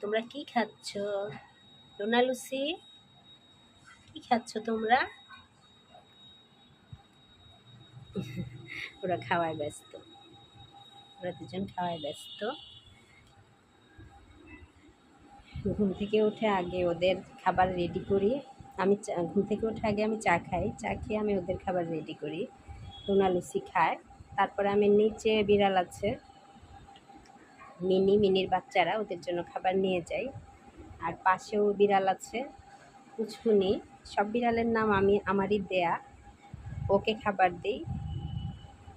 তোমরা কি খাচ্ছ? রোনা লুসি কি খাচ্ছ তোমরা? ওরা খাওয়ায় ব্যস্ত। ওরা দুজন খাওয়ায় ব্যস্ত। ঘুম থেকে উঠে আগে ওদের খাবার রেডি করি। আমি ঘুম থেকে উঠে আগে আমি চা খাই। চা খেয়ে আমি ওদের খাবার রেডি করি। রোনা লুচি খায়। তারপরে আমি নিচে বিড়াল আছে। মিনি মিনির বাচ্চারা ওদের জন্য খাবার নিয়ে যাই। আর পাশেও বিড়াল আছে, পুচকুনি। সব বিড়ালের নাম আমি, আমারই দেয়া। ওকে খাবার দিই।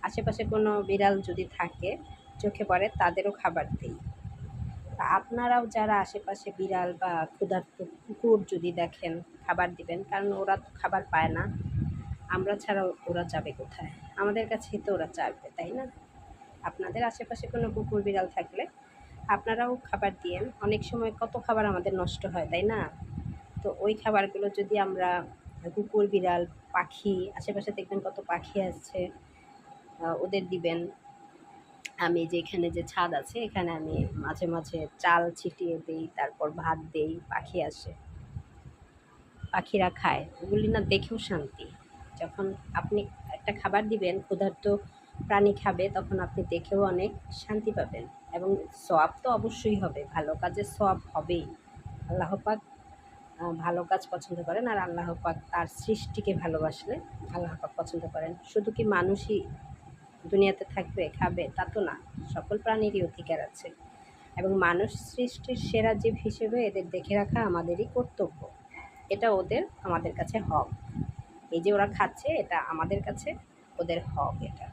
আশেপাশে কোনো বিড়াল যদি থাকে, চোখে পড়ে তাদেরও খাবার দিই। তা আপনারাও যারা আশেপাশে বিড়াল বা ক্ষুধার্ত কুকুর যদি দেখেন, খাবার দিবেন, কারণ ওরা তো খাবার পায় না। আমরা ছাড়া ওরা যাবে কোথায়? আমাদের কাছেই তো ওরা চাইবে, তাই না? আপনাদের আশেপাশে কোনো কুকুর বিড়াল থাকলে আপনারাও খাবার দিয়েন। অনেক সময় কত খাবার আমাদের নষ্ট হয়, তাই না? তো ওই খাবারগুলো যদি আমরা কুকুর বিড়াল, পাখি, আশেপাশে দেখবেন কত পাখি আছে ওদের দিবেন। আমি যে এখানে যে ছাদ আছে, এখানে আমি মাঝে মাঝে চাল ছিটিয়ে দিই, তারপর ভাত দেই, পাখি আসে। পাখিরা খায়। ওগুলি না দেখেও শান্তি। যখন আপনি একটা খাবার দিবেন, ক্ষুধার্ত প্রাণী খাবে, তখন আপনি দেখেও অনেক শান্তি পাবেন। এবং সব তো অবশ্যই হবে, ভালো কাজের সব হবেই। আল্লাহ পাক ভালো কাজ পছন্দ করেন আর আল্লাহ পাক তার সৃষ্টিকে ভালোবাসলে আল্লাহ পাক পছন্দ করেন। শুধু কি মানুষই দুনিয়াতে থাকবে, খাবে? তা তো না, সকল প্রাণীরই অধিকার আছে। এবং মানুষ সৃষ্টির সেরা জীব হিসেবে এদের দেখে রাখা আমাদেরই কর্তব্য। এটা ওদের, আমাদের কাছে হক। এই যে ওরা খাচ্ছে, এটা আমাদের কাছে ওদের হক, এটা।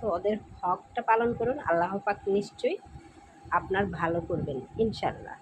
তো ওদের হকটা পালন করুন আল্লাহ পাক নিশ্চয়ই আপনার ভালো করবেন ইনশাল্লাহ